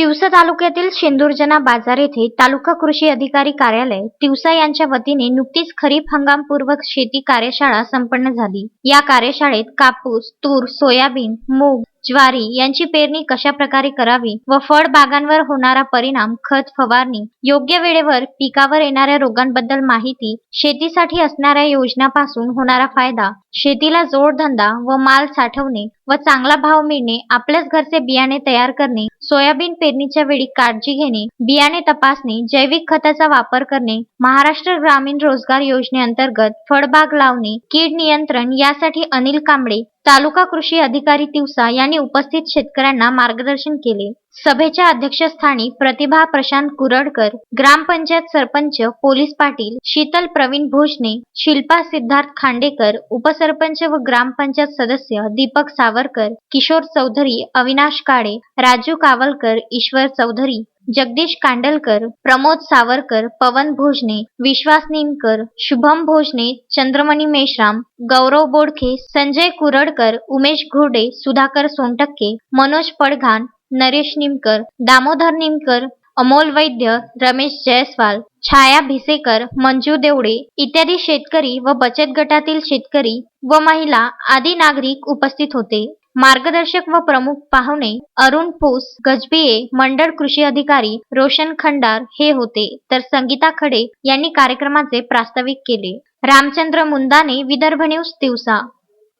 तिवसा तालुक्यातील शेंदुर्जना बाजार येथे तालुका कृषी अधिकारी कार्यालय तिवसा यांच्या वतीने नुकतीच खरीप हंगामपूर्व शेती कार्यशाळा संपन्न झाली. या कार्यशाळेत कापूस तूर सोयाबीन मूग ज्वारी यांची पेरणी कशा प्रकारे करावी व फळबागांवर होणारा परिणाम खत फवारणी योग्य वेळेवर पिकावर येणाऱ्या रोगांबद्दल माहिती शेतीसाठी असणाऱ्या योजनापासून होणारा फायदा शेतीला जोडधंदा व माल साठवणे व चांगला भाव मिळणे आपल्याच घरचे बियाणे तयार करणे सोयाबीन पेरणीच्या वेळी काळजी घेणे बियाणे तपासणे जैविक खताचा वापर करणे महाराष्ट्र ग्रामीण रोजगार योजनेअंतर्गत फळबाग लावणे कीड नियंत्रण यासाठी अनिल कांबळे तालुका कृषी अधिकारी तिवसा यांनी उपस्थित शेतकऱ्यांना मार्गदर्शन केले. सभेच्या अध्यक्षस्थानी प्रतिभा प्रशांत कुरडकर ग्रामपंचायत सरपंच पोलीस पाटील शीतल प्रवीण भोजने शिल्पा सिद्धार्थ खांडेकर उपसरपंच व ग्रामपंचायत सदस्य दीपक सावरकर किशोर चौधरी अविनाश काळे राजू कावलकर ईश्वर चौधरी जगदीश कांडलकर प्रमोद सावरकर पवन भोजने विश्वास निमकर शुभम भोजने चंद्रमणी मेश्राम गौरव बोडखे संजय कुरडकर उमेश घोडे सुधाकर सोनटक्के मनोज पडघान नरेश निमकर दामोदर निमकर अमोल वैद्य रमेश जयस्वाल छाया भिसेकर मंजू देवडे इत्यादी शेतकरी व बचत गटातील शेतकरी व महिला आदी नागरिक उपस्थित होते. मार्गदर्शक व प्रमुख पाहुणे अरुण पूस गजबिये मंडळ कृषी अधिकारी रोशन खंडार हे होते. तर संगीता खडे यांनी कार्यक्रमाचे प्रास्ताविक केले. रामचंद्र मुंदाने विदर्भ न्यूज दिवसा